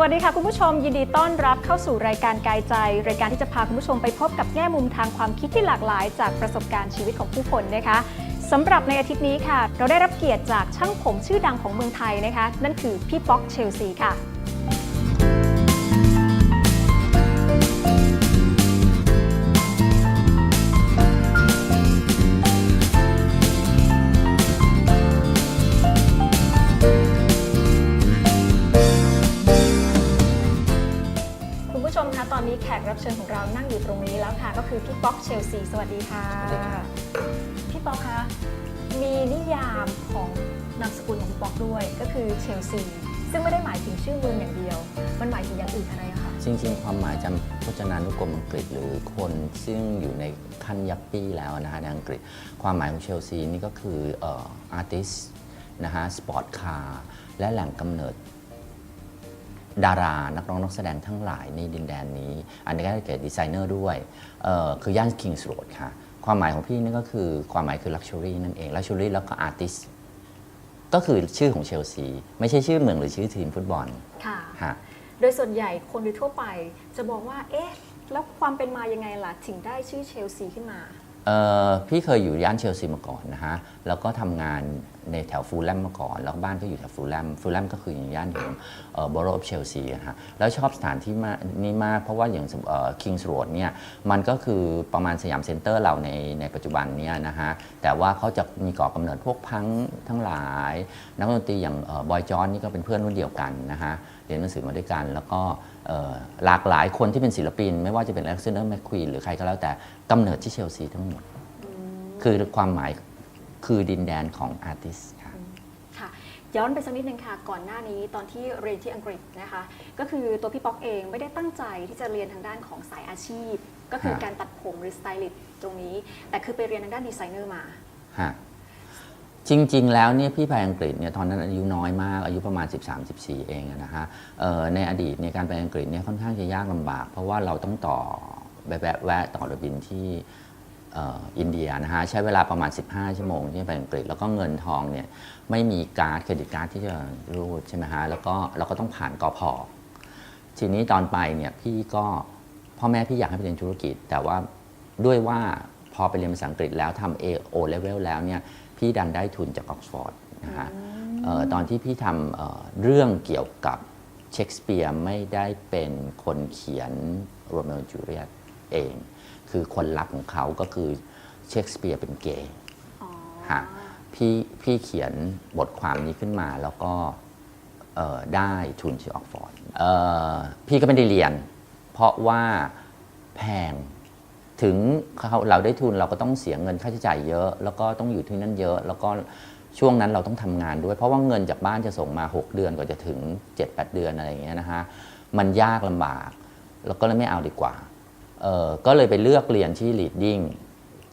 วัสดีค่ะ คุณผู้ชมยินดีต้อนรับเข้าสู่รายการกายใจ รายการที่จะพาคุณผู้ชมไปพบกับแง่มุมทางความคิดที่หลากหลาย จากประสบการณ์ชีวิตของผู้คนนะคะสำหรับในอาทิตย์นี้ค่ะ เราได้รับเกียรติจากช่างผมชื่อดังของเมืองไทยนะคะ นั่นคือพี่ป๊อกเชลซีค่ะ นนี้แขกรับเชิญของเรานั่งอยู่ตรงนี้แล้วค่ะ ก็คือพี่ป๊อกเชลซีสวัสดีค่ะสวัสดีครับพี่ป๊อกคะมีนิยามของนามสกุลของพี่ป๊อกด้วย ก็คือเชลซีซึ่งไม่ได้หมายถึงชื่อเมืองอย่างเดียว มันหมายถึงอย่างอื่นอะไรอะคะจริงๆ ความหมายจำพจนานุกรมอังกฤษ หรือคนซึ่งอยู่ในขั้นยัปปี้แล้วนะฮะในอังกฤษ ความหมายของเชลซีนี่ก็คืออาร์ติสนะฮะสปอร์ตคาร์และแหล่งกำเนิด ดารานักร้องนักแสดงทั้งหลายในดินแดนนี้ อันนี้ก็เกิดดีไซเนอร์ด้วยเอ่อคือย่านคิงส์โรดค่ะ ความหมายของพี่นี่ก็คือความหมายคือ Luxury นั่นเอง Luxury แล้วก็ Artist ก็คือชื่อของเชลซี ไม่ใช่ชื่อเมืองหรือชื่อทีมฟุตบอลค่ะฮะโดยส่วนใหญ่คนโดยทั่วไปจะบอกว่าเอ๊ะแล้วความเป็นมายังไงล่ะถึงได้ชื่อเชลซีขึ้นมาเอ่อ พี่เคยอยู่ย่านเชลซีมาก่อนนะฮะ แล้วก็ทำงานในแถวฟูลแลมมาก่อน แล้วบ้านก็อยู่แถวฟูลแลม ฟูลแลมก็คืออยู่ย่านของบอโรฟเชลซีนะฮะ แล้วชอบสถานที่นี้มากเพราะว่าอย่างคิงส์โรดเนี่ย มันก็คือประมาณสยามเซ็นเตอร์เราในในปัจจุบันเนี่ยนะฮะ แต่ว่าเขาจะมีก่อกำเนิดพวกพังทั้งหลาย นักดนตรีอย่างบอยจอนนี่ก็เป็นเพื่อนรุ่นเดียวกันนะฮะ เรียนหนังสือมาด้วยกัน แล้วก็ หลากหลายคนที่เป็นศิลปิน ไม่ว่าจะเป็น Alexander McQueen หรือใครก็แล้วแต่กำเนิดที่เชลซีทั้งหมด คือความหมายคือดินแดนของอาร์ติสค่ะค่ะย้อนไปสักนิดนึงค่ะ ก่อนหน้านี้ตอนที่เรียนที่อังกฤษนะคะ ก็คือตัวพี่ป๊อกเองไม่ได้ตั้งใจที่จะเรียนทางด้านของสายอาชีพ ก็คือฮะการตัดผมหรือสไตลิสต์ตรงนี้ แต่คือไปเรียนทางด้านดีไซเนอร์มาฮะ จริง ๆ แล้วเนี่ยพี่ไปอังกฤษเนี่ยตอนนั้นอายุน้อยมากอายุประมาณ 13-14 เองนะฮะในอดีตในยการไปอังกฤษเนี่ยค่อนข้างจะยากลำบาก เพราะว่าเราต้องต่อแบบแวะต่อรือบินที่อินเดียนะฮะใช้เวลาประมาณ 15 ชั่วโมงที่ไปอังกฤษ แล้วก็เงินทองเนี่ยไม่มีการ์ดเครดิตการ์ดที่จะรูดใช่ไหมฮะแล้วก็เราก็ต้องผ่านกอพอทีนี้ตอนไปเนี่ยพี่ก็พ่อแม่พี่อยากให้ไปเรียนธุรกิจ แต่ว่าด้วยว่าพอไปเรียนภาษาอังกฤษแล้วทำ A O level แล้วเนี่ย พี่ดันได้ทุนจากออกซฟอร์ดนะฮะเอ่อตอนที่พี่ทำเอ่อเรื่องเกี่ยวกับเชคสเปียร์ไม่ได้เป็นคนเขียนโรเมโอจูเลียตเอง คือคนรักของเขาก็คือเชคสเปียร์เป็นเกย์อ๋อฮะพี่พี่เขียนบทความนี้ขึ้นมาแล้วก็เอ่อได้ทุนที่ออกฟอร์ดพี่ก็ไม่ได้เรียน เพราะว่าแพง ถึงเขาเราได้ทุนเราก็ต้องเสียเงินค่าใช้จ่ายเยอะ แล้วก็ต้องอยู่ที่นั่นเยอะ แล้วก็ช่วงนั้นเราต้องทำงานด้วย เพราะว่าเงินจากบ้านจะส่งมา 6 เดือนกว่าจะถึง 7-8 เดือนอะไรอย่างเงี้ยนะฮะมันยากลำบาก แล้วก็เลยไม่เอาดีกว่าเออก็เลยไปเลือกเรียนที่ leading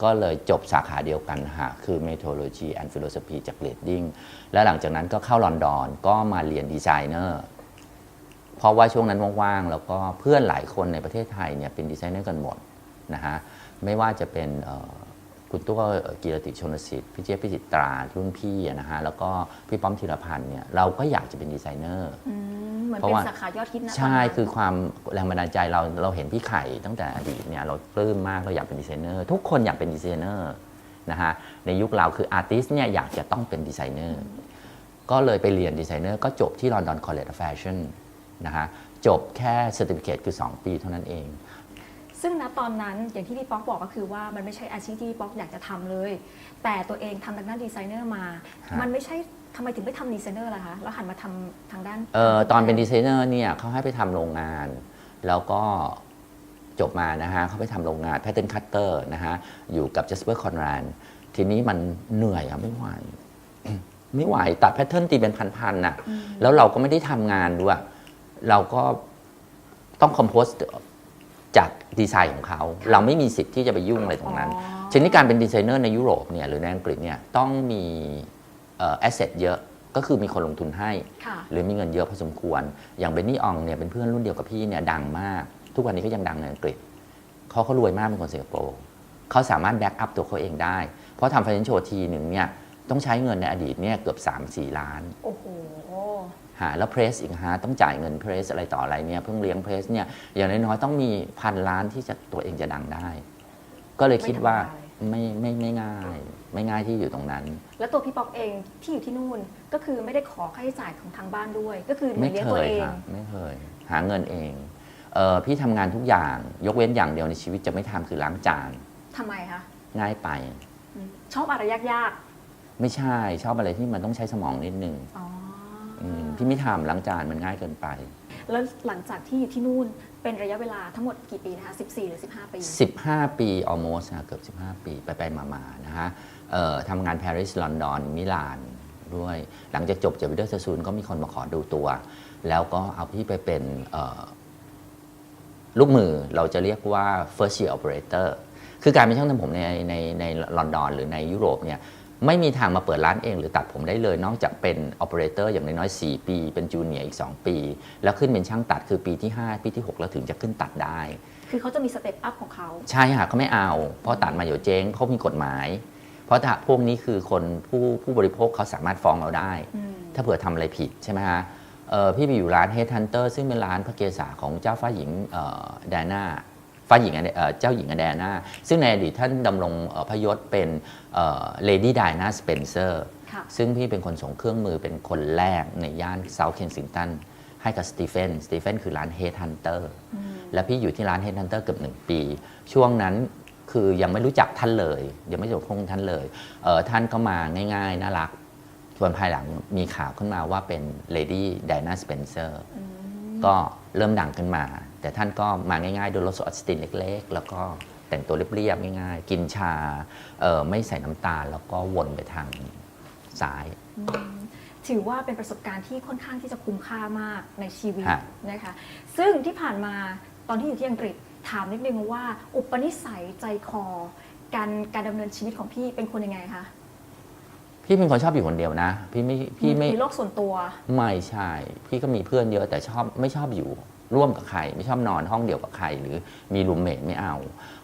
ก็เลยจบสาขาเดียวกันฮะคือ Methodology and Philosophy จาก Leading และหลังจากนั้นก็เข้าลอนดอนก็มาเรียนดีไซเนอร์เพราะว่าช่วงนั้นว่างๆแล้วก็เพื่อนหลายคนในประเทศไทยเนี่ยเป็นดีไซเนอร์กันหมด นะฮะไม่ว่าจะเป็นเอ่อคุณตัวกีรติชนสิทธิ์พี่เจี๊ยบพิจิตรารุ่นพี่อะนะฮะแล้วก็พี่ป้อมธีรพันธ์เนี่ยเราก็อยากจะเป็นดีไซเนอร์อืมเหมือนเพราะเป็นว่าสาขายอดฮิตนะใช่ตนนั้นคือความแรงบันดาลใจเราเราเห็นพี่ไข่ตั้งแต่อดีตเนี่ยเราปลื้มมากเราอยากเป็นดีไซเนอร์ทุกคนอยากเป็นดีไซเนอร์นะฮะในยุคเราคืออาร์ติสเนี่ยอยากจะต้องเป็นดีไซเนอร์ก็เลยไปเรียนดีไซเนอร์ก็จบที่ London College of Fashion นะฮะจบแค่ Certificate คือ 2 ปีเท่านั้นเอง ซึ่งณตอนนั้นอย่างที่พี่ป๊อกบอกก็คือว่ามันไม่ใช่อาชีพที่พี่ป๊อกอยากจะทำเลย แต่ตัวเองทำทางด้านดีไซเนอร์มาฮะมันไม่ใช่ทำไมถึงไม่ทำดีไซเนอร์ล่ะคะแล้วหันมาทำทางด้านเออตอนเป็นดีไซเนอร์เนี่ยเขาให้ไปทำโรงงาน แล้วก็จบมานะฮะเขาไปทำโรงงาน Pattern Cutter นะฮะอยู่กับ Jasper Conran ทีนี้มันเหนื่อยอะไม่ไหวไม่ไหวตัดแพทเทิร์นตีเป็นพันๆน่ะแล้วเราก็ไม่ได้ทำงานด้วย เราก็ต้องคอมโพส จากดีไซน์ของเขาเราไม่มีสิทธิ์ที่จะไปยุ่งอะไรตรงนั้นอ๋อทีนี้การเป็นดีไซเนอร์ในยุโรปเนี่ยหรือในอังกฤษเนี่ยต้องมีแอสเซทเยอะก็คือมีคนลงทุนให้ค่ะหรือมีเงินเยอะพอสมควร อย่างเบนนี่อองเนี่ยเป็นเพื่อนรุ่นเดียวกับพี่เนี่ยดังมาก ทุกวันนี้ก็ยังดังในอังกฤษเขาเขารวยมากเป็นคนสิงคโปร์เขาสามารถแบ็กอัพตัวเขาเองได้ เพราะทำไฟแนนซ์โชทีหนึ่งเนี่ยต้องใช้เงินในอดีตเนี่ยเกือบ 3-4 ล้าน โอ้โห หาแล้วเพรสอีกฮะต้องจ่ายเงินเพรสอะไรต่ออะไรเนี่ยเพิ่งเลี้ยงเพรสเนี่ยอย่างน้อยๆต้องมีพันล้านที่จะตัวเองจะดังได้ ก็เลยคิดว่าไม่ไม่ไม่ง่าย ไม่ง่ายที่อยู่ตรงนั้น แล้วตัวพี่ป๊อกเองที่อยู่ที่นู่นก็คือไม่ได้ขอค่าใช้จ่ายของทางบ้านด้วย ก็คือไม่เลี้ยงเคตัวยเองค่ะไม่เคย หาเงินเองเออพี่ทำงานทุกอย่างยกเว้นอย่างเดียวในชีวิตจะไม่ทำคือล้างจานทำไมคะง่ายไปอืมชอบอะไรยากไม่ใช่ชอบอะไรที่มันต้องใช้สมองนิดนึง ๆอ๋อออืมพี่ไม่ทำล้างจานมันง่ายเกินไป แล้วหลังจากที่อยู่ที่นู่นเป็นระยะเวลาทั้งหมดกี่ปีนะคะ14 หรือ 15 ปี 15 ปี almost นะเกือบ 15 ปี ไปไปมามาๆนะฮะเอ่อทำงานปารีสลอนดอนมิลานด้วย หลังจากจบจากวิดเดอร์ซูนก็มีคนมาขอดูตัว แล้วก็เอาพี่ไปเป็นเอ่อลูกมือเราจะเรียกว่า first year operator คือการเป็นช่างทำผมในในในลอนดอนหรือในยุโรปเนี่ย ไม่มีทางมาเปิดร้านเองหรือตัดผมได้เลย นอกจากเป็น operator อย่างน้อยๆ4ปี เป็นจูเนียร์อีก 2 ปี แล้วขึ้นเป็นช่างตัดคือปีที่ 5 ปีที่ 6 แล้วถึงจะขึ้นตัดได้ คือเขาจะมีสเต็ปอัพของเขา ใช่ค่ะเขาไม่เอา เพราะตัดมาเดี๋ยวเจ๊งเขามีกฎหมาย เพราะถ้าพวกนี้คือคนผู้ผู้บริโภคเขาสามารถฟ้องเราได้อืมถ้าเผื่อทำอะไรผิดใช่ไหมฮะเอ่อพี่ไปอยู่ร้าน Head Hunter ซึ่งเป็นร้านพระเกศาของเจ้าฟ้าหญิงแดน่า ฟ้าหญิงอเอ่อเจ้าหญิงอแดน่าซึ่งในอดีตท่านดำรงเอ่อพระยศเป็นเลดี้ไดนาสเปนเซอร์ค่ะซึ่งพี่เป็นคนส่งเครื่องมือเป็นคนแรกในย่านเซาท์เคนซิงตันให้กับสตีเฟนสตีเฟนคือร้าน Head Hunter อืมแล้วพี่อยู่ที่ร้าน Head Hunter เกือบหนึ่งปี ช่วงนั้นคือยังไม่รู้จักท่านเลย ยังไม่จบพงท่านเลยเอ่อท่านก็มาง่าย ๆ น่ารักส่วนภายหลังมีข่าวขึ้นมาว่าเป็น Lady Diana Spencer อืม ก็เริ่มดังขึ้นมา แต่ท่านก็มาง่ายๆ โดยรถสออสตินเล็กๆ แล้วก็แต่งตัวเรียบๆง่าย ๆ กินชาเอ่อไม่ใส่น้ำตาล แล้วก็วนไปทางซ้ายอืมถือว่าเป็นประสบการณ์ที่ค่อนข้างที่จะคุ้มค่ามากในชีวิตฮะนะคะ ซึ่งที่ผ่านมาตอนที่อยู่ที่อังกฤษถามนิดนึงว่า อุปนิสัยใจคอ การการดำเนินชีวิตของพี่เป็นคนยังไงคะ พี่เป็นคนชอบอยู่คนเดียวนะ พี่ไม่พี่ไม่มีโลกส่วนตัว ไม่ใช่ พี่ก็มีเพื่อนเยอะแต่ชอบไม่ชอบอยู่ร่วมกับใคร ไม่ชอบนอนห้องเดียวกับใคร หรือมีรูมเมทไม่เอา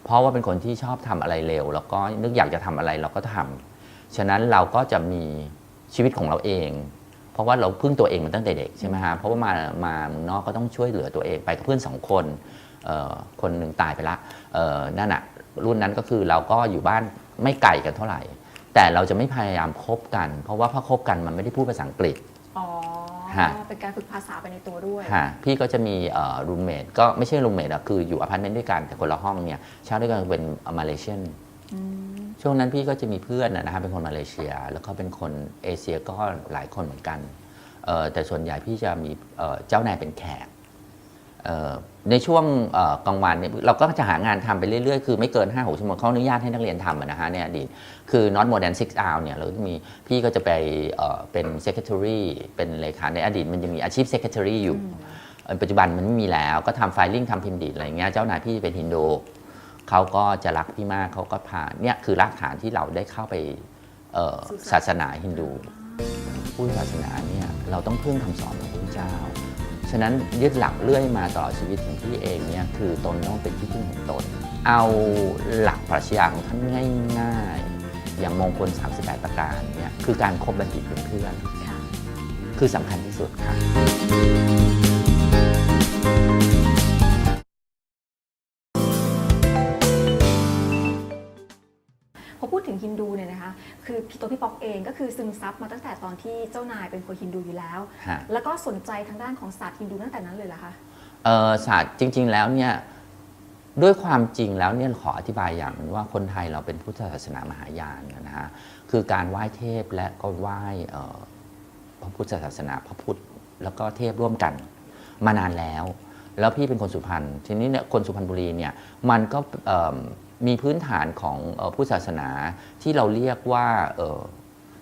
เพราะว่าเป็นคนที่ชอบทำอะไรเร็ว แล้วก็นึกอยากจะทำอะไรเราก็ทำฉะนั้นเราก็จะมีชีวิตของเราเอง เพราะว่าเราพึ่งตัวเองมาตั้งแต่เด็กใช่ไหมฮะเพราะว่ามามาเมืองนอกก็ต้องช่วยเหลือตัวเองไปกับเพื่อนสองคนเอ่อคนหนึ่งตายไปละเอ่อนั่นน่ะรุ่นนั้นก็คือเราก็อยู่บ้านไม่ไกลกันเท่าไหร่ แต่เราจะไม่พยายามคบกัน เพราะว่าพอคบกันมันไม่ได้พูดภาษาอังกฤษ อ๋อ ฮะ เป็นการฝึกภาษาไปในตัวด้วยค่ะพี่ก็จะมีรูมเมทก็ไม่ใช่รูมเมทอะคืออยู่อพาร์ตเมนต์ด้วยกันแต่คนละห้องเนี่ยเช่าด้วยกันเป็นมาเลเซียนอืม ช่วงนั้นพี่ก็จะมีเพื่อนนะนะฮะเป็นคนมาเลเซีย แล้วก็เป็นคนเอเชียก็หลายคนเหมือนกันเอ่อแต่ส่วนใหญ่พี่จะมีเอ่อเจ้านายเป็นแขกเอ่อ ในช่วงเอ่อกลางวันเนี่ยเราก็จะหางานทำไปเรื่อยๆ คือไม่เกิน5 6ชั่วโมงเขาอนุญาตให้นักเรียนทำอะนะฮะในอดีตคือ not more than six hours เนี่ยเราก็จะมีพี่ก็จะไปเอ่อเป็น secretary เป็นเลขาในอดีตมันยังมีอาชีพ secretary อยู่เอ่อปัจจุบันมันไม่มีแล้วก็ทำไฟลิ่งทำพิมพ์ดีดอะไรอย่างเงี้ยเจ้านายพี่เป็นฮินดูเขาก็จะรักพี่มากเขาก็พาเนี่ยคือรากฐานที่เราได้เข้าไปเอ่อสู่ศาศาสสนานาฮินดูผู้ศาสนาเนี่ยเราต้องพึ่งคำสอนของพระเจ้า ฉะนั้นยึดหลักเรื่อยมาตลอดชีวิตของพี่เองเนี่ยคือตนต้องเป็นที่พึ่งของตน เอาหลักปรัชญาของท่านง่ายๆ อย่างมงคล 38 ประการเนี่ยคือการคบบัณฑิตเป็นเพื่อนค่ะคือสำคัญที่สุดค่ะ คะคือพี่ตัวพี่ป๊อกเองก็คือซึมซับมาตั้งแต่ตอนที่เจ้านายเป็นคนฮินดูอยู่แล้ว ฮะ แล้วก็สนใจทางด้านของศาสตร์ฮินดูตั้งแต่นั้นเลยเหรอคะ เอ่อศาสตร์จริง ๆ แล้วเนี่ยด้วยความจริงแล้วเนี่ยขออธิบายอย่างหนึงว่าคนไทยเราเป็นพุทธศาสนามหายานนะฮะคือการไหว้เทพและก็ไหว้เอ่อพระพุทธศาสนาพระพุทธแล้วก็เทพร่วมกันมานานแล้ว แล้วพี่เป็นคนสุพรรณทีนี้เนี่ยคนสุพรรณบุรีเนี่ยมันก็เอิ่ม มีพื้นฐานของเอ่อพุทธศาสนาที่เราเรียกว่าเอ่อ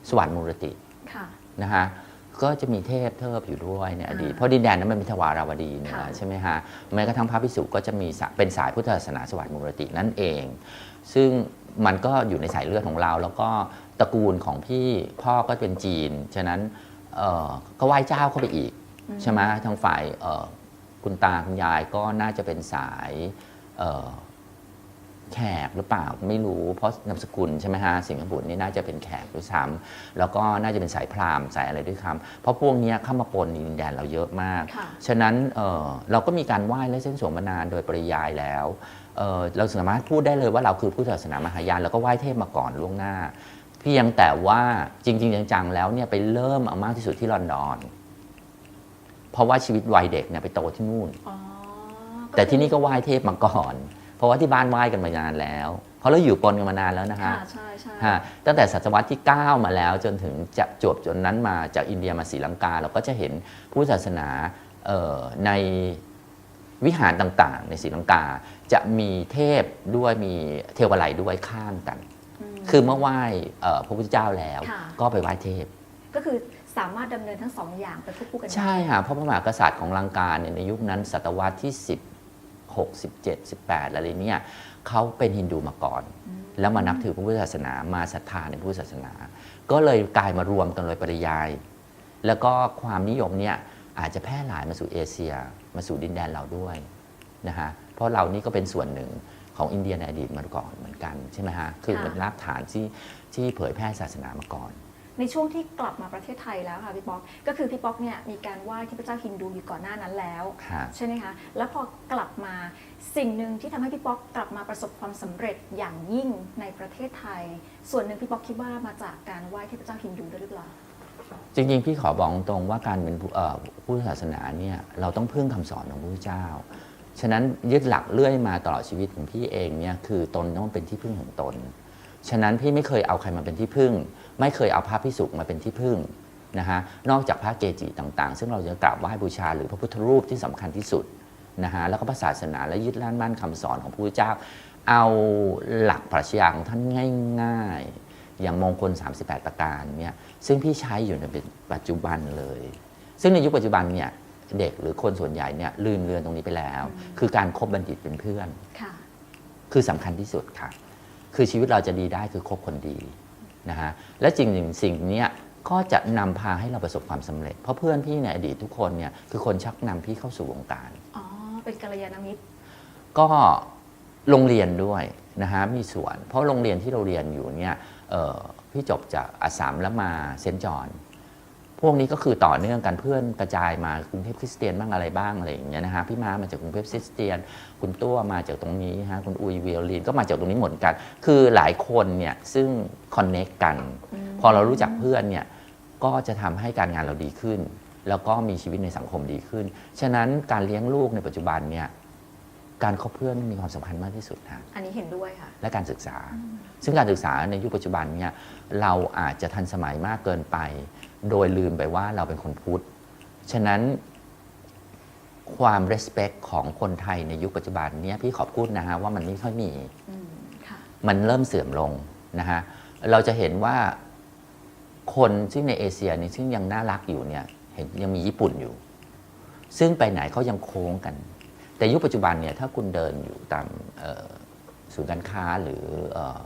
สวรรค์มูรติค่ะนะฮะก็จะมีเทพเทิบอยู่ด้วยในอดีตอ่าเพราะดินแดนนั้นมันเป็นทวาราวดีเนี่ยค่ะใช่ไหมฮะแม้กระทั่งพระพิสุก็จะมีสายเป็นสายพุทธศาสนาสวัสดิมูรตินั่นเอง ซึ่งมันก็อยู่ในสายเลือดของเรา แล้วก็ตระกูลของพี่พ่อก็เป็นจีน ฉะนั้นเอ่อก็ไหว้เจ้าเข้าไปอีกอืมใช่ไหมทางฝ่ายเอ่อคุณตาคุณยายก็น่าจะเป็นสายเอ่อ แขกหรือเปล่าไม่รู้เพราะนามสกุลใช่ไหมฮะสิงห์บุตรนี่น่าจะเป็นแขกด้วยซ้ำแล้วก็น่าจะเป็นสายพราหมณ์สายอะไรด้วยซ้ำเพราะพวกเนี้ยเข้ามาปนในดินแดนเราเยอะมากค่ะฉะนั้นเอ่อเราก็มีการไหว้และเส้นสวงมานานโดยปริยายแล้วเอ่อเราสามารถพูดได้เลยว่าเราคือผู้ศาสนามหายานแล้วก็ไหว้เทพมาก่อนล่วงหน้า เพียงแต่ว่าจริง ๆ จังๆแล้วเนี่ยไปเริ่มเอามากที่สุดที่ลอนดอน เพราะว่าชีวิตวัยเด็กเนี่ยไปโตที่นู่นอ๋อแต่ที่นี่ก็ไหว้เทพมาก่อน เพราะว่าที่บ้านไหว้กันมานานแล้วเพราะเราอยู่ปนกันมานานแล้วนะค่ะฮะใช่ใช่ฮะตั้งแต่ศตวรรษที่ 9 มาแล้วจนถึงจะจบจนนั้นมาจากอินเดียมาศรีลังกา เราก็จะเห็นผู้ศาสนาเอ่อในวิหารต่างๆ ในศรีลังกาจะมีเทพด้วยมีเทวไลยด้วยข้ามกันมคือเมื่อไหว้เอ่อพระพุทธเจ้าแล้วค่ะก็ไปไหว้เทพ ก็คือสามารถดำเนินทั้งสองอย่างไปควบคู่กันได้ใช่ค่ะเพราะพระมหากษัตริย์ของลังกาเนี่ยในยุคนั้นศตวรรษที่ 16 17 18 อะไรเนี่ยเขาเป็นฮินดูมาก่อน แล้วมานับถือพระพุทธศาสนามาศรัทธาในพุทธศาสนา ก็เลยกลายมารวมกันโดยปริยาย แล้วก็ความนิยมเนี่ยอาจจะแพร่หลายมาสู่เอเชีย มาสู่ดินแดนเราด้วยนะฮะเพราะเรานี่ก็เป็นส่วนหนึ่งของอินเดียในอดีตมาก่อนเหมือนกันใช่ไหมฮะคือเป็นรากฐานที่ที่เผยแพร่ศาสนามาก่อน ในช่วงที่กลับมาประเทศไทยแล้วค่ะพี่ป๊อกก็คือพี่ป๊อกเนี่ยมีการไหว้เทพเจ้าฮินดูอยู่ก่อนหน้านั้นแล้วค่ะใช่ไหมคะแล้วพอกลับมาสิ่งหนึ่งที่ทำให้พี่ป๊อกกลับมาประสบความสำเร็จอย่างยิ่งในประเทศไทย ส่วนหนึ่งพี่ป๊อกคิดว่ามาจากการไหว้เทพเจ้าฮินดูด้วยหรือเปล่าจริงๆ พี่ขอบอกตรงๆว่าการเป็นผู้เอ่อผู้ศาสนาเนี่ยเราต้องพึ่งคำสอนของพระพุทธเจ้า ฉะนั้นยึดหลักเลื่อยมาตลอดชีวิตของพี่เองเนี่ยคือตนต้องเป็นที่พึ่งของตน ฉะนั้นพี่ไม่เคยเอาใครมาเป็นที่พึ่ง ไม่เคยเอาพระพิสุมาเป็นที่พึ่งนะฮะนอกจากพระเกจิต่างๆ ซึ่งเราจะกราบไหว้บูชาหรือพระพุทธรูปที่สำคัญที่สุดนะฮะแล้วก็พระศาสนาและยึดร่านมั่นคำสอนของพระพุทธเจ้า เอาหลักปรัชญาของท่านง่ายๆ อย่างมงคล 38 ประการเนี่ยซึ่งพี่ใช้อยู่ในปัจจุบันเลย ซึ่งในยุคปัจจุบันเนี่ยเด็กหรือคนส่วนใหญ่เนี่ยลืมเลือนตรงนี้ไปแล้ว คือการคบบัณฑิตเป็นเพื่อนค่ะคือสำคัญที่สุดค่ะ คือชีวิตเราจะดีได้คือคบคนดี นะฮะและจริงหนึ่งสิ่งเนี้ยก็จะนำพาให้เราประสบความสำเร็จ เพราะเพื่อนพี่ในอดีตทุกคนเนี่ยคือคนชักนำพี่เข้าสู่วงการอ๋อเป็นกัลยาณมิตร ก็โรงเรียนด้วยนะฮะมีส่วน เพราะโรงเรียนที่เราเรียนอยู่เนี่ยเอ่อพี่จบจากอาสามแล้วมาเซนต์จอห์น พวกนี้ก็คือต่อเนื่องกันเพื่อนกระจายมากรุงเทพคริสเตียนบ้างอะไรบ้างอะไรอย่างเงี้ยนะฮะพี่ม้ามาจากกรุงเทพคริสเตียน คุณตัวมาจากตรงนี้ฮะคุณอุยเวลลินก็มาจากตรงนี้หมดกัน คือหลายคนเนี่ยซึ่งคอนเน็กกัน พอเรารู้จักเพื่อนเนี่ยก็จะทำให้การงานเราดีขึ้น แล้วก็มีชีวิตในสังคมดีขึ้น ฉะนั้นการเลี้ยงลูกในปัจจุบันเนี่ย การคบเพื่อนมีความสำคัญมากที่สุดฮะอันนี้เห็นด้วยค่ะ และการศึกษา ซึ่งการศึกษาในยุคปัจจุบันเนี่ยเราอาจจะทันสมัยมากเกินไป โดยลืมไปว่าเราเป็นคนพุทธ ฉะนั้นความ respect ของคนไทยในยุคปัจจุบันเนี่ยพี่ขอพูดนะฮะว่ามันไม่ค่อยมีอืมค่ะมันเริ่มเสื่อมลงนะฮะ เราจะเห็นว่าคนซึ่งในเอเชียนี่ซึ่งยังน่ารักอยู่เนี่ยเห็นยังมีญี่ปุ่นอยู่ ซึ่งไปไหนเขายังโค้งกัน แต่ยุคปัจจุบันเนี่ยถ้าคุณเดินอยู่ตามเอ่อศูนย์การค้าหรือเอ่อ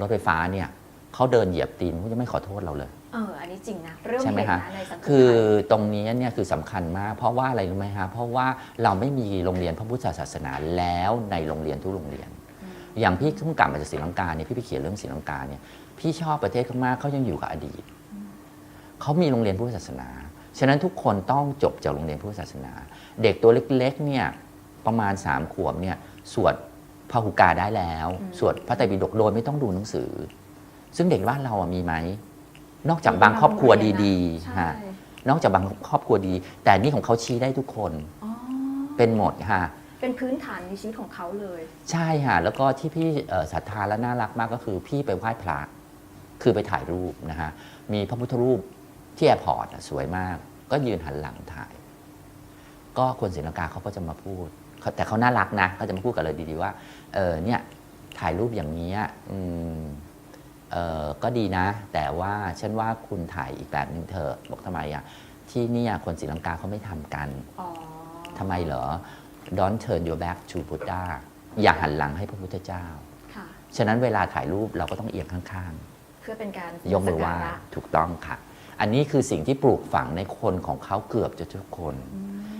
รถไฟฟ้าเนี่ยเขาเดินเหยียบตีนเขาจะไม่ขอโทษเราเลยเอออันนี้จริงนะเริ่มใช่ไหมเห็นฮะนะในสังคมคือไทยตรงนี้เนี่ยคือสำคัญมาก เพราะว่าอะไรรู้ไหมฮะเพราะว่าเราไม่มีโรงเรียนพระพุทธศาสนาแล้วในโรงเรียนทุกโรงเรียน อย่างพี่เพิ่งกลับมาจากศรีลังกาเนี่ยพี่ไปเขียนเรื่องศรีลังกาเนี่ยพี่ชอบประเทศเขามากเขายังอยู่กับอดีตเขามีโรงเรียนพุทธศาสนา ฉะนั้นทุกคนต้องจบจากโรงเรียนพุทธศาสนา เด็กตัวเล็กๆเนี่ยประมาณสามขวบเนี่ยสวดพหุกาได้แล้ว สวดพระไตรปิฎกโดยไม่ต้องดูหนังสือ ซึ่งเด็กบ้านเราอะมีไหม นอกจากบางครอบครัวดีใช่ๆฮะนอกจากบางครอบครัวดี แต่นี่ของเขาชี้ได้ทุกคนอ๋อเป็นหมดค่ะเป็นพื้นฐานในชีวิตของเขาเลย ใช่ค่ะ แล้วก็ที่พี่เอ่อศรัทธาและน่ารักมากก็คือพี่ไปไหว้พระคือไปถ่ายรูปนะฮะมีพระพุทธรูป ที่แอร์พอร์ตอะสวยมาก ก็ยืนหันหลังถ่าย ก็คนศรีลังกาเขาก็จะมาพูดเขาแต่เขาน่ารักนะเขาจะมาพูดกับเราดีๆว่า เออเนี่ยถ่ายรูปอย่างนี้ยอืมเออก็ดีนะ แต่ว่าฉันว่าคุณถ่ายอีกแบบหนึ่งเถอะบอกทำไมอะที่เนี่ยคนศรีลังกาเขาไม่ทำกันอ๋อทำไมเหรอ Don't turn your back to Buddha อย่าหันหลังให้พระพุทธเจ้าค่ะฉะนั้นเวลาถ่ายรูปเราก็ต้องเอียงข้างเพื่อเป็นการๆยกมือไหว้สัการะถูกต้องค่ะ อันนี้คือสิ่งที่ปลูกฝังในคนของเขาเกือบจะทุกคน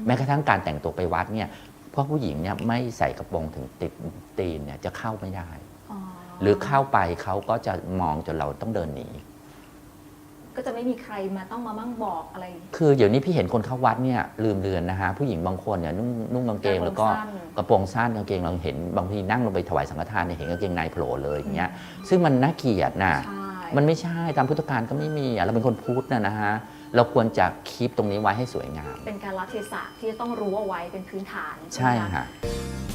แม้กระทั่งการแต่งตัวไปวัดเนี่ยเพราะผู้หญิงเนี่ยไม่ใส่กระโปรงถึงติดตีนเนี่ยจะเข้าไม่ได้อ๋อหรือเข้าไปเขาก็จะมองจนเราต้องเดินหนีก็จะไม่มีใครมาต้องมามั่งบอกอะไร คือเดี๋ยวนี้พี่เห็นคนเข้าวัดเนี่ยลืมเรือนนะฮะผู้หญิงบางคนเนี่ยนุ่งนุ่งกางเกงกระโปรงแล้วก็สั้นกระโปรงสั้นกางเกงเราเห็นบางทีนั่งลงไปถวายสังฆทานเนี่ยเห็นกางเกงในโผล่เลยอย่างเงี้ยซึ่งมันน่าเกลียดนะใช่ มันไม่ใช่ตามพุทธการก็ไม่มีอะเราเป็นคนพุทธนะนะฮะเราควรจะคีปตรงนี้ไว้ให้สวยงาม เป็นการรัเทศะที่จะต้องรู้เอาไว้เป็นพื้นฐานใช่ไหมคะค่ะ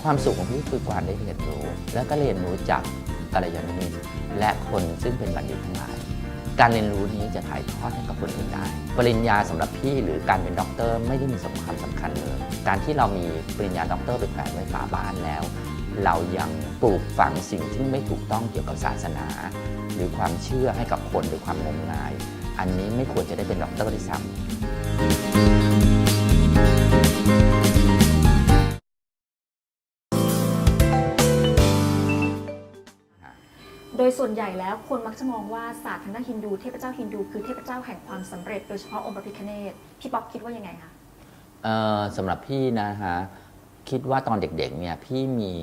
ความสุขของพี่คือการได้เรียนรู้ และก็เรียนรู้จากกัลยาณมิตรและคนซึ่งเป็นบัณฑิตทั้งหลายการเรียนรู้นี้จะถ่ายทอดให้กับคนอื่นได้ ปริญญาสำหรับพี่หรือการเป็นด็อกเตอร์ไม่ได้มีสำคัญสำคัญเลย การที่เรามีปริญญาด็อกเตอร์ไปแขวนไว้ฝาบ้านแล้ว เรายังปลูกฝังสิ่งที่ไม่ถูกต้องเกี่ยวกับศาสนาห รือความเชื่อให้กับคนหรือความงมงาย อันนี้ไม่ควรจะได้เป็นด็อกเตอร์ด้วยซ้ำโดยส่วนใหญ่แล้วคนมักจะมองว่าศาสตร์ทางด้านฮินดูเทพเจ้าฮินดูคือเทพเจ้าแห่งความสำเร็จโดยเฉพาะองค์พระพิฆเนศพี่ป๊อกคิดว่ายังไงคะเอ่อสำหรับพี่นะฮะ คิดว่าตอนเด็กๆเนี่ยพี่มี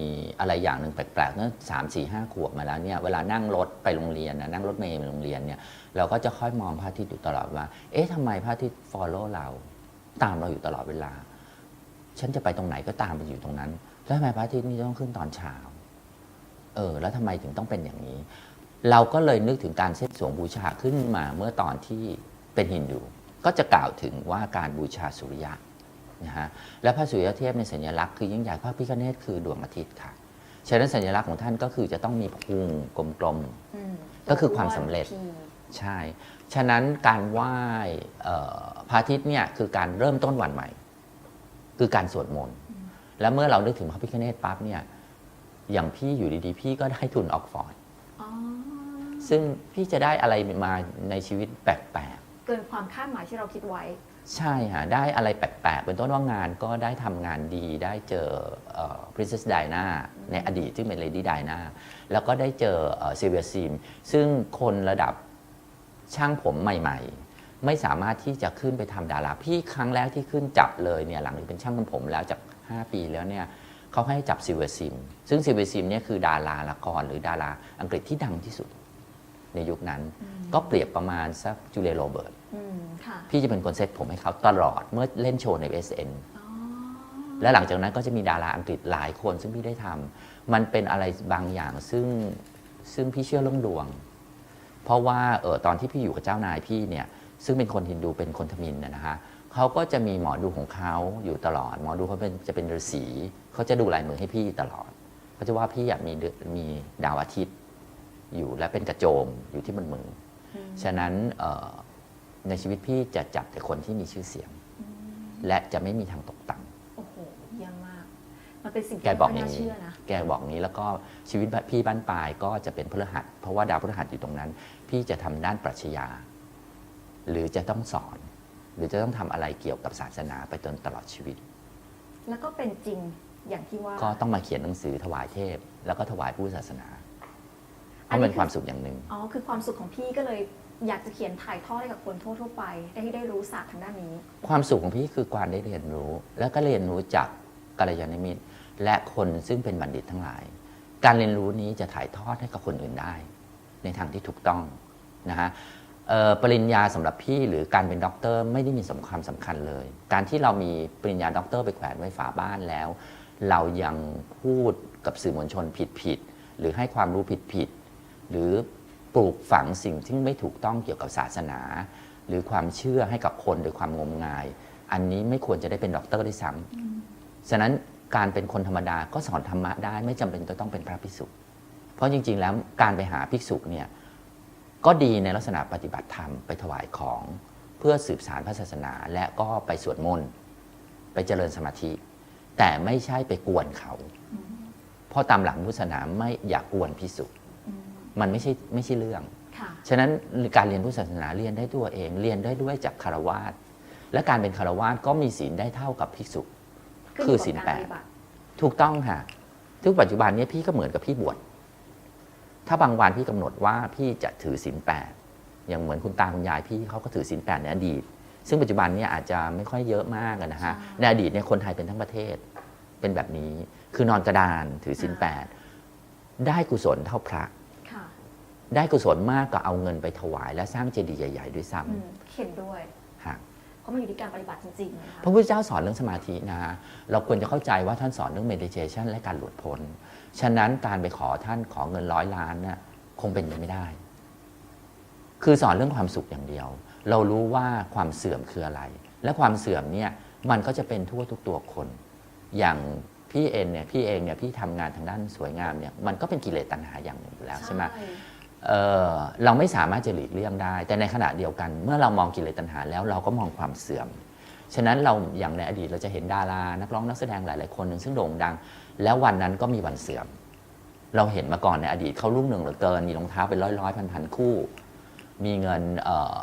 อะไรอย่างหนึ่งแปลกๆเมื่อสามสี่ห้าขวบมาแล้วเนี่ยเวลานั่งรถไปโรงเรียนนะนั่งรถเมล์ไปโรงเรียนเนี่ยเราก็จะค่อยมองพระอาทิตย์อยู่ตลอดว่า เอ๊ะทำไมพระอาทิตย์ follow เรา ตามเราอยู่ตลอดเวลา ฉันจะไปตรงไหนก็ตามไปอยู่ตรงนั้น แล้วทำไมพระอาทิตย์นี่ต้องขึ้นตอนเช้าเออ แล้วทำไมถึงต้องเป็นอย่างนี้ เราก็เลยนึกถึงการเส้นสวงบูชาขึ้นมาเมื่อตอนที่เป็นฮินดูก็จะกล่าวถึงว่าการบูชาสุริยะ นะฮะและพระสุริยเทพในสัญลักษณ์คือยิ่งใหญ่พระพิฆเนศคือดวงอาทิตย์ค่ะฉะนั้นสัญลักษณ์ของท่านก็คือจะต้องมีพุงกลมอืมก็คือความสำเร็จพีๆใช่ ฉะนั้นการไหว้เอ่อพระอาทิตย์เนี่ยคือการเริ่มต้นวันใหม่ คือการสวดมนต์และเมื่อเรานึกถึงพระพิฆเนศปั๊บเนี่ยอย่างพี่อยู่ดีๆ พี่ก็ได้ทุนออกฟอร์ดอ๋อซึ่งพี่จะได้อะไรมาในชีวิตแปลกเกินความคาดหมายที่เราคิดไว้ๆ ใช่ฮะได้อะไรแปลกๆ เป็นต้นว่างานก็ได้ทำงานดีได้เจอเอ่อ Princess Diana ในอดีตซึ่งเป็น Lady Diana แล้วก็ได้เจอซิเวียซีมซึ่งคนระดับช่างผมใหม่ๆ ไม่สามารถที่จะขึ้นไปทำดาราพี่ครั้งแรกที่ขึ้นจับเลยเนี่ยหลังจากเป็นช่างทำผมแล้วจาก 5 ปีแล้วเนี่ยเขาให้จับซิเวียซิม ซึ่งซิเวียซิมเนี่ยคือดาราละครหรือดาราอังกฤษที่ดังที่สุดในยุคนั้น ก็เปรียบประมาณสักจูเลียโรเบิร์ตอืมค่ะ พี่จะเป็นคนเซ็ตผมให้เขาตลอดเมื่อเล่นโชว์ใน SN อ๋อและหลังจากนั้นก็จะมีดาราอังกฤษหลายคนซึ่งพี่ได้ทำมันเป็นอะไรบางอย่างซึ่งซึ่งพี่เชื่อเรื่องดวง เพราะว่าเออตอนที่พี่อยู่กับเจ้านายพี่เนี่ยซึ่งเป็นคนฮินดูเป็นคนทมินนะนะฮะเขาก็จะมีหมอดูของเขาอยู่ตลอด หมอดูเขาเป็นจะเป็นฤาษีเขาจะดูลายมือให้พี่ตลอดเขาจะว่าพี่อะมีเดือนมีดาวอาทิตย์ อยู่และเป็นกระโจมอยู่ที่บนมืออฉะนั้นเอ่อ ในชีวิตพี่จะจับแต่คนที่มีชื่อเสียง และจะไม่มีทางตกต่ำโอ้โหเยี่ยมมาก มันเป็นสิ่งที่แกบอกอไม่ย่าน่างนี้เชื่อนะแกบอกอย่างนี้แล้วก็ชีวิตพี่บ้านปลายก็จะเป็นพฤหัส เพราะว่าดาวพฤหัสอยู่ตรงนั้น พี่จะทำด้านปรัชญา หรือจะต้องสอน หรือจะต้องทำอะไรเกี่ยวกับศาสนาไปจนตลอดชีวิต แล้วก็เป็นจริงอย่างที่ว่าก็ต้องมาเขียนหนังสือถวายเทพ แล้วก็ถวายผู้ศาสนา เพราะเป็นความสุขอย่างหนึ่งอ๋อคือความสุขของพี่ก็เลยอยากจะเขียนถ่ายทอดให้กับคนทั่วๆไป ได้ที่ได้รู้ศาสตร์ทางด้านนี้ ความสุขของพี่คือการได้เรียนรู้ แล้วก็เรียนรู้จากกัลยาณมิตร และคนซึ่งเป็นบัณฑิตทั้งหลาย การเรียนรู้นี้จะถ่ายทอดให้กับคนอื่นได้ ในทางที่ถูกต้องนะฮะเอ่อปริญญาสำหรับพี่หรือการเป็นด็อกเตอร์ไม่ได้มีสำคัญสำคัญเลย การที่เรามีปริญญาด็อกเตอร์ไปแขวนไว้ฝาบ้านแล้ว เรายังพูดกับสื่อมวลชนผิดๆหรือให้ความรู้ผิดๆ หรือปลูกฝังสิ่งที่ไม่ถูกต้องเกี่ยวกับศาสนา หรือความเชื่อให้กับคนโดยความงมงาย อันนี้ไม่ควรจะได้เป็นด็อกเตอร์ด้วยซ้ำฉะนั้นการเป็นคนธรรมดาก็สอนธรรมะได้ไม่จำเป็นจะต้องเป็นพระภิกษุ เพราะจริง ๆ แล้วการไปหาภิกษุเนี่ยก็ดีในลักษณะปฏิบัติธรรมไปถวายของเพื่อสืบสารพระศาสนา และก็ไปสวดมนต์ไปเจริญสมาธิ แต่ไม่ใช่ไปกวนเขา เพราะตามหลักพุทธศาสนาไม่อยากกวนภิกษุอื มมันไม่ใช่ไม่ใช่เรื่องค่ะฉะนั้นการเรียนพุทธศาสนาเรียนได้ตัวเองเรียนได้ด้วยจากคารวาสและการเป็นคารวาสก็มีศีลได้เท่ากับภิกษุขึ้นคืออยู่กับศีลการแปดปฏิบัติถูกต้องค่ะทุกปัจจุบันเนี้พี่ก็เหมือนกับพี่บวชถ้าบางวันพี่กำหนดว่าพี่จะถือศีลแปดอย่างเหมือนคุณตาคุณยายพี่เขาก็ถือศีลแปดในอดีต ซึ่งปัจจุบันเนี้อาจจะไม่ค่อยเยอะมากอะนะฮะในอดีตเนี่ยคนไทยเป็นทั้งประเทศเป็นแบบนี้คือนอนกระดานถือศีลอ่าแปดได้กุศลเท่าพระค่ะ ได้กุศลมากกว่าเอาเงินไปถวาย และสร้างเจดีย์ใหญ่ ๆ ด้วยซ้อืมเห็นด้วยำฮะเพราะมันอยู่ที่การปฏิบัติจริงๆนะคะพระพุทธเจ้าสอนเรื่องสมาธินะ เราควรจะเข้าใจว่าท่านสอนเรื่อง meditation และการหลุดพ้น ฉะนั้นการไปขอท่านขอเงินร้อยล้านน่ะคงเป็นไปไม่ได้ คือสอนเรื่องความสุขอย่างเดียว เรารู้ว่าความเสื่อมคืออะไร และความเสื่อมเนี่ยมันก็จะเป็นทั่วทุกตัวคน อย่างพี่เองเนี่ยพี่เองเนี่ยพี่ทำงานทางด้านสวยงามเนี่ยมันก็เป็นกิเลสตัณหาอย่างหนึ่งอยู่แล้วใช่ไหม เอ่อเราไม่สามารถจะหลีกเลี่ยงได้ แต่ในขณะเดียวกัน เมื่อเรามองกิเลสตัณหาแล้วเราก็มองความเสื่อม ฉะนั้นเราอย่างในอดีตเราจะเห็นดารานักร้องนักแสดงหลาย ๆ คนหนึ่งซึ่งโด่งดัง แล้ววันนั้นก็มีวันเสื่อม เราเห็นมาก่อนในอดีตเขารุ่งเรืองเหลือเกิน มีรองเท้าเป็นร้อยร้อยพันพันๆคู่ มีเงินเอ่อ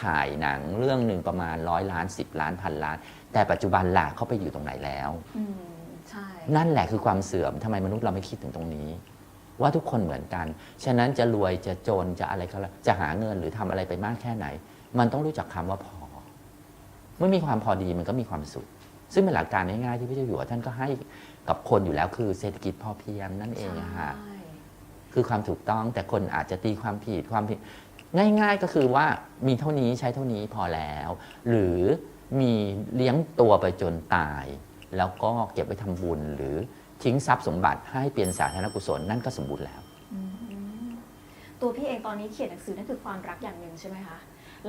ถ่ายหนังเรื่องหนึ่งประมาณร้อยล้านสิบล้านพันล้าน แต่ปัจจุบันล่ะเขาไปอยู่ตรงไหนแล้วอืมใช่นั่นแหละคือความเสื่อมทำไมมนุษย์เราไม่คิดถึงตรงนี้ ว่าทุกคนเหมือนกัน ฉะนั้นจะรวยจะจนจะอะไรก็แล้วจะหาเงินหรือทำอะไรไปมากแค่ไหน มันต้องรู้จักคำว่าพอ เมื่อมีความพอดีมันก็มีความสุข ซึ่งเป็นหลักการง่ายๆที่พระเจ้าอยู่หัวท่านก็ให้กับคนอยู่แล้วคือเศรษฐกิจพอเพียงนั่นเองอะฮะใช่คือความถูกต้องแต่คนอาจจะตีความผิดความผิด ง่าย ๆก็คือว่ามีเท่านี้ใช้เท่านี้พอแล้ว หรือมีเลี้ยงตัวไปจนตาย แล้วก็เก็บไว้ทำบุญหรือ ทิ้งทรัพย์สมบัติให้เป็นสาธารณกุศลนั่นก็สมบูรณ์แล้วอืมตัวพี่เองตอนนี้เขียนหนังสือนั่นคือความรักอย่างหนึ่งใช่ไหมคะ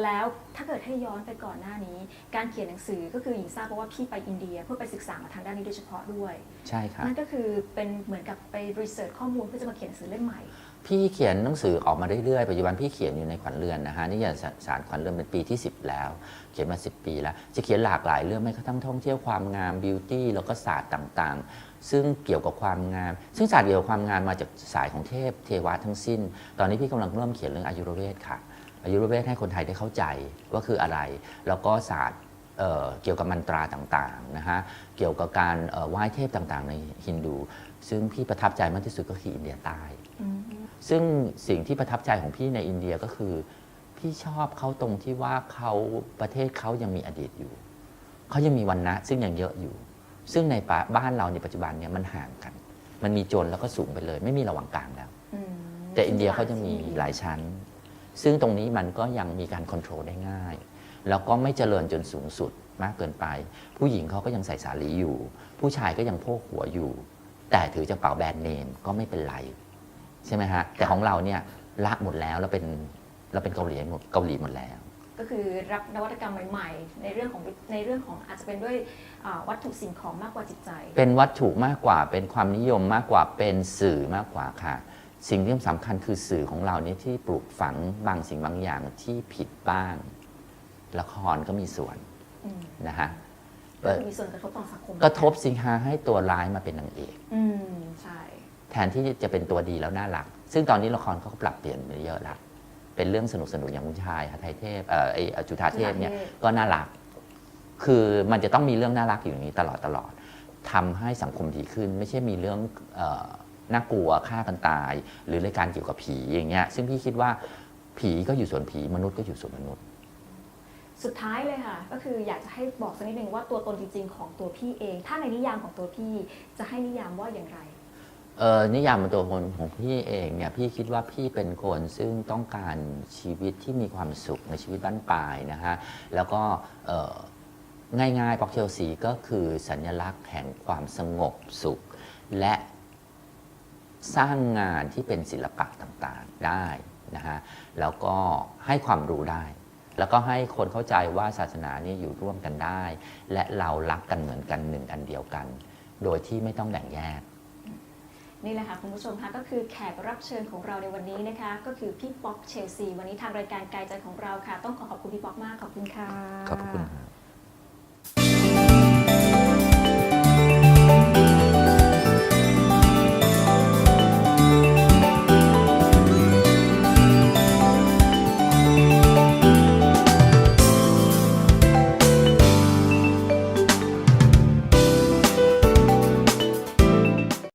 แล้วถ้าเกิดให้ย้อนไปก่อนหน้านี้ การเขียนหนังสือก็คือหญิงทราบเพราะว่าพี่ไปอินเดีย เพื่อไปศึกษามาทางด้านนี้โดยเฉพาะด้วย ใช่ครับนั่นก็คือเป็นเหมือนกับไปรีเสิร์ชข้อมูลเพื่อจะมาเขียนหนังสือเล่มใหม่ พี่เขียนหนังสือออกมาเรื่อยๆปัจจุบันพี่เขียนอยู่ในขวัญเรือนนะฮะนิยายสารขวัญเรือนเป็นปีที่ 10 แล้ว เขียนมา 10 ปีแล้ว จะเขียนหลากหลายเรื่องไม่กระทั่งท่องเที่ยวความงามบิวตี้แล้วก็ศาสตร์ต่างๆ ซึ่งเกี่ยวกับความงาม ซึ่งศาสตร์เกี่ยวกับความงามมาจากสายของเทพเทวะทั้งสิ้น ตอนนี้พี่กำลังเริ่มเขียนเรื่องอายุรเวทค่ะ อายุรเวทให้คนไทยได้เข้าใจว่าคืออะไร แล้วก็ศาสตร์เเกี่ยวกับมันตราต่างๆนะฮะ เกี่ยวกับการไหว้เทพต่างๆ ในฮินดู ซึ่งพี่ประทับใจมากที่สุดก็คืออินเดียใต้ ซึ่งสิ่งที่ประทับใจของพี่ในอินเดียก็คือ พี่ชอบเขาตรงที่ว่าเขาประเทศเขายังมีอดีตอยู่ เขายังมีวันนะซึ่งยังเยอะอยู่ ซึ่งในปะบ้านเราในปัจจุบันเนี่ยมันห่างกัน มันมีจนแล้วก็สูงไปเลย ไม่มีระหว่างกลางแล้วอืมแต่อินเดียเขาจะมีหลายชั้น ซึ่งตรงนี้มันก็ยังมีการควบคุมได้ง่าย แล้วก็ไม่เจริญจนสูงสุดมากเกินไป ผู้หญิงเขาก็ยังใส่สาลีอยู่ ผู้ชายก็ยังโพกหัวอยู่ แต่ถือจะเป๋าแบรนด์เนมก็ไม่เป็นไร ใช่ไหมฮะ แต่ของเราเนี่ยละหมดแล้วเราเป็นเราเป็นเกาหลีหมดเกาหลีหมดแล้ว ก็คือรับนวัตกรรมใหม่ๆ ในเรื่องของในเรื่องของอาจจะเป็นด้วยอ่าวัตถุสิ่งของมากกว่าจิตใจ เป็นวัตถุมากกว่าเป็นความนิยมมากกว่าเป็นสื่อมากกว่าค่ะ สิ่งที่สำคัญคือสื่อของเราเนี่ยที่ปลูกฝังบางสิ่งบางอย่างที่ผิดบ้าง ละครก็มีส่วนอืมนะฮะก็คือมีส่วนกระทบต่อสังคมกระทบสิงหาให้ตัวร้ายมาเป็นนางเอกอืมใช่แทนที่จะเป็นตัวดีแล้วน่ารัก ซึ่งตอนนี้ละครเขาก็ปรับเปลี่ยนไปเยอะละ เป็นเรื่องสนุกสนุกๆอย่างคุณชายหทัยเทพเอ่อไอจุธาเทพเนี่ยก็น่ารัก คือมันจะต้องมีเรื่องน่ารักอยู่อย่างนี้ตลอดตลอดทำให้สังคมดีขึ้น ไม่ใช่มีเรื่องเอ่อน่ากลัวฆ่ากันตาย หรือรายการเกี่ยวกับผีอย่างเงี้ยซึ่งพี่คิดว่าผีก็อยู่ส่วนผีมนุษย์ก็อยู่ส่วนมนุษย์ สุดท้ายเลยค่ะ ก็คืออยากจะให้บอกสักนิดนึงว่าตัวตนจริง ๆ ของตัวพี่เอง ถ้าในนิยามของตัวพี่จะให้นิยามว่าอย่างไร เออนิยามตัวคนของพี่เองเนี่ยพี่คิดว่าพี่เป็นคนซึ่งต้องการชีวิตที่มีความสุขในชีวิตบ้านปลายนะฮะแล้วก็เออง่ายๆ ปอกเชลซีก็คือสัญลักษณ์แห่งความสงบสุข และสร้างงานที่เป็นศิลปะต่างๆได้นะฮะแล้วก็ให้ความรู้ได้ แล้วก็ให้คนเข้าใจว่าศาสนานี่อยู่ร่วมกันได้ และเรารักกันเหมือนกันหนึ่งอันเดียวกัน โดยที่ไม่ต้องแบ่งแยก นี่แหละค่ะคุณผู้ชมคะก็คือแขกรับเชิญของเราในวันนี้นะคะ ก็คือพี่ป๊อกเชลซี วันนี้ทางรายการไกลใจของเราค่ะ ต้องขอขอบคุณพี่ป๊อกมากขอบคุณค่ะ ขอบคุณครับ